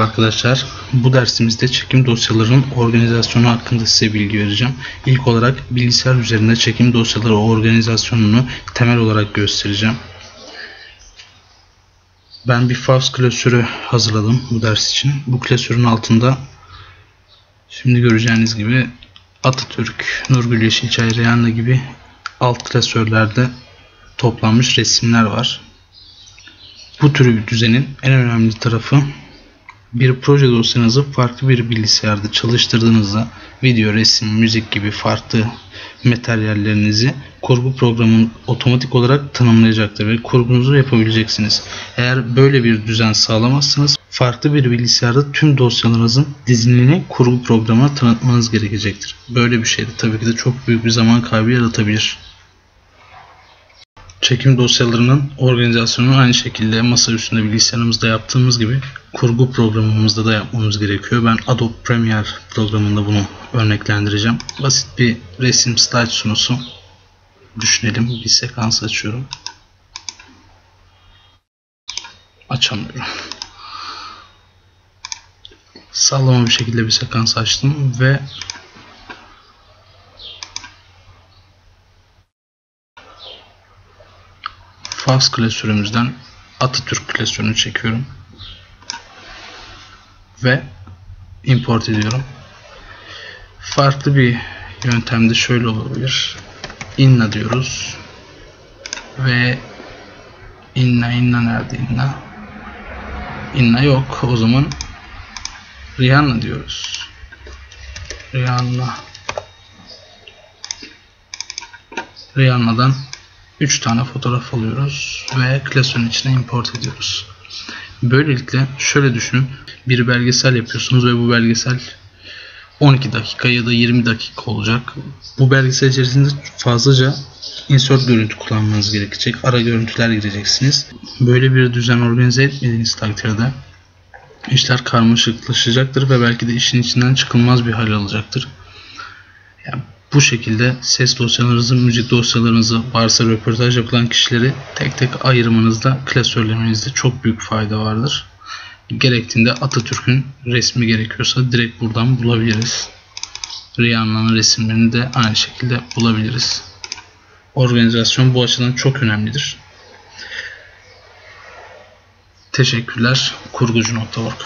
Arkadaşlar. Bu dersimizde çekim dosyalarının organizasyonu hakkında size bilgi vereceğim. İlk olarak bilgisayar üzerinde çekim dosyaları organizasyonunu temel olarak göstereceğim. Ben bir FAVS klasörü hazırladım bu ders için. Bu klasörün altında şimdi göreceğiniz gibi Atatürk, Nurgül Yeşilçay, Rihanna gibi alt klasörlerde toplanmış resimler var. Bu tür bir düzenin en önemli tarafı bir proje dosyanızı farklı bir bilgisayarda çalıştırdığınızda video, resim, müzik gibi farklı materyallerinizi kurgu programın otomatik olarak tanımlayacaktır ve kurgunuzu yapabileceksiniz. Eğer böyle bir düzen sağlamazsanız farklı bir bilgisayarda tüm dosyalarınızın dizinini kurgu programına tanıtmanız gerekecektir. Böyle bir şey de tabii ki de çok büyük bir zaman kaybı yaratabilir. Çekim dosyalarının organizasyonunu aynı şekilde masa üstünde bilgisayarımızda yaptığımız gibi kurgu programımızda da yapmamız gerekiyor. Ben Adobe Premiere programında bunu örneklendireceğim. Basit bir resim slide sunusu düşünelim. Bir sekans açıyorum. Açamıyorum. Sağlama bir şekilde bir sekans açtım ve Fax klasörümüzden Atatürk klasörünü çekiyorum. Ve import ediyorum. Farklı bir yöntemde şöyle olabilir. Inna diyoruz. Ve inna inna nerede inna? Inna yok. O zaman Rihanna diyoruz. Rihanna Rihanna'dan 3 tane fotoğraf alıyoruz ve klasörün içine import ediyoruz. Böylelikle şöyle düşünün. Bir belgesel yapıyorsunuz ve bu belgesel 12 dakika ya da 20 dakika olacak. Bu belgesel içerisinde fazlaca insert görüntü kullanmanız gerekecek. Ara görüntüler gireceksiniz. Böyle bir düzen organize etmediğiniz takdirde işler karmaşıklaşacaktır ve belki de işin içinden çıkılmaz bir hal alacaktır. Bu şekilde ses dosyalarınızı, müzik dosyalarınızı, varsa röportaj yapılan kişileri tek tek ayırmanızda, klasörlemenizde çok büyük fayda vardır. Gerektiğinde Atatürk'ün resmi gerekiyorsa direkt buradan bulabiliriz. Rihanna'nın resimlerini de aynı şekilde bulabiliriz. Organizasyon bu açıdan çok önemlidir. Teşekkürler. Kurgucu.org